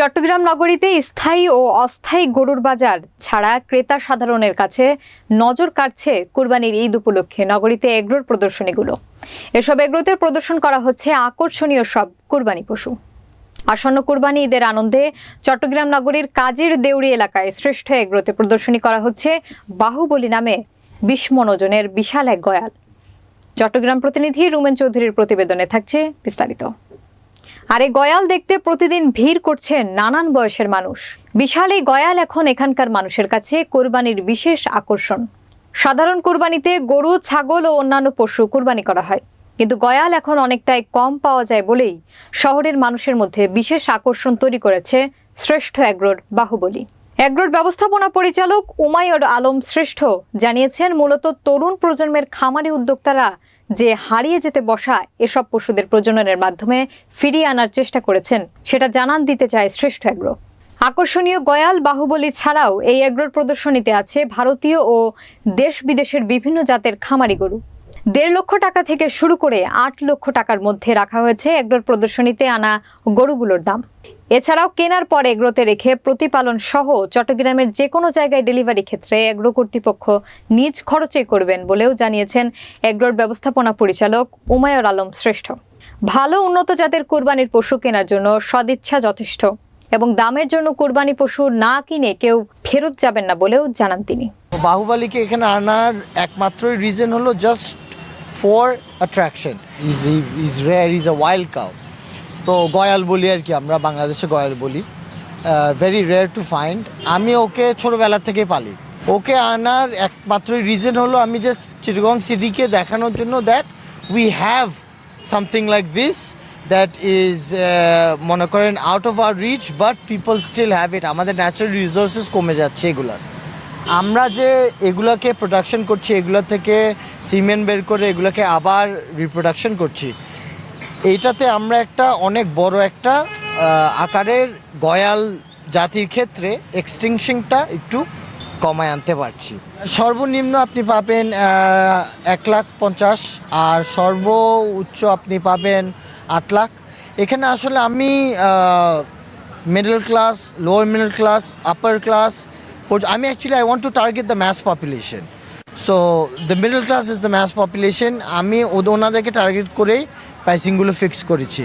চট্টগ্রাম নগরীতে স্থায়ী ও অস্থায়ী গরুর বাজার ছাড়া ক্রেতা সাধারণের কাছে নজর কাটছে কুরবানির ঈদ উপলক্ষে নগরীতে এগ্রোর প্রদর্শনীগুলো। এসব এগ্রোতে প্রদর্শন করা হচ্ছে আকর্ষণীয় সব কুরবানি পশু। আসন্ন কুরবানি ঈদের আনন্দে চট্টগ্রাম নগরীর কাজের দেউড়ি এলাকায় শ্রেষ্ঠ এগ্রোতে প্রদর্শনী করা হচ্ছে বাহুবলী নামে মন বিশাল এক গয়াল। চট্টগ্রাম প্রতিনিধি রুমেন চৌধুরীর প্রতিবেদনে থাকছে বিস্তারিত। আর এই গয়াল দেখতে প্রতিদিন ভিড় করছে নানান বয়সের মানুষ। বিশাল এই গয়াল এখন এখানকার মানুষের কাছে কোরবানির বিশেষ আকর্ষণ। সাধারণ কোরবানিতে গরু, ছাগল ও অন্যান্য পশু কোরবানি করা হয়। কিন্তু গয়াল এখন অনেকটাই কম পাওয়া যায় বলেই শহরের মানুষের মধ্যে বিশেষ আকর্ষণ তৈরি করেছে শ্রেষ্ঠ অ্যাগ্রোর বাহুবলী। এগ্রোর ব্যবস্থাপনা পরিচালক উমায়র আলম শ্রেষ্ঠ। জানিয়েছেন, মূলত তরুণ প্রজন্মের খামারি উদ্যোক্তারা যে হারিয়ে যেতে বসা এসব পশুদের প্রজননের মাধ্যমে ফিরিয়ে আনার চেষ্টা করেছেন, সেটা জানান দিতে চায় শ্রেষ্ঠ এগ্রো আকর্ষণীয় গয়াল বাহুবলী ছাড়াও এই এগ্রোর প্রদর্শনীতে আছে ভারতীয় ও দেশ বিদেশের বিভিন্ন জাতের খামারি গরু। দেড় লক্ষ টাকা থেকে শুরু করে আট লক্ষ টাকার মধ্যে রাখা হয়েছে এগ্রোর প্রদর্শনীতে আনা গরুগুলোর দাম। এছাড়াও কেনার পর এগ্রোতে রেখে প্রতিপালন সহ চট্টগ্রামের যে কোনো জায়গায় ডেলিভারি ক্ষেত্রে এগ্রো কর্তৃপক্ষ নিজ খরচে করবেন বলেও জানিয়েছেন এগ্রোর ব্যবস্থাপনা পরিচালক উমায়র আলম শ্রেষ্ঠ। ভালো উন্নত জাতের কোরবানির পশু কেনার জন্য সদিচ্ছা যথেষ্ট এবং দামের জন্য কোরবানি পশু না কিনে কেউ ফেরত যাবেন না বলেও জানান তিনি। বাহুবালিকে এখানে আনার একমাত্র রিজন হলো just for attraction is is rare is a wild cow তো গয়াল বলি আর কি, আমরা বাংলাদেশে গয়াল বলি। ভেরি রেয়ার টু ফাইন্ড আমি ওকে ছোটোবেলা থেকে পালি। ওকে আনার একমাত্রই রিজন হলো আমি জাস্ট চিটগং সিটিকে দেখানোর জন্য that we have something like this that is মনে করেন out of our reach but people still have it আমাদের ন্যাচারাল রিসোর্সেস কমে যাচ্ছে এগুলার। আমরা যে এগুলোকে প্রোডাকশন করছি, এগুলো থেকে সিমেন্ট বের করে এগুলোকে আবার রিপ্রোডাকশন করছি। এইটাতে আমরা একটা অনেক বড় একটা আকারের গয়াল জাতির ক্ষেত্রে এক্সটিংশনটা একটু কমায় আনতে পারছি। সর্বনিম্ন আপনি পাবেন এক লাখ পঞ্চাশ, আর সর্ব উচ্চ আপনি পাবেন আট লাখ। এখানে আসলে আমি middle class lower middle class upper class আমি actually I want to target the mass population so the middle class is the mass population আমি ওদের ওনাদেরকে টার্গেট করেই প্রাইসিংগুলো ফিক্স করেছি।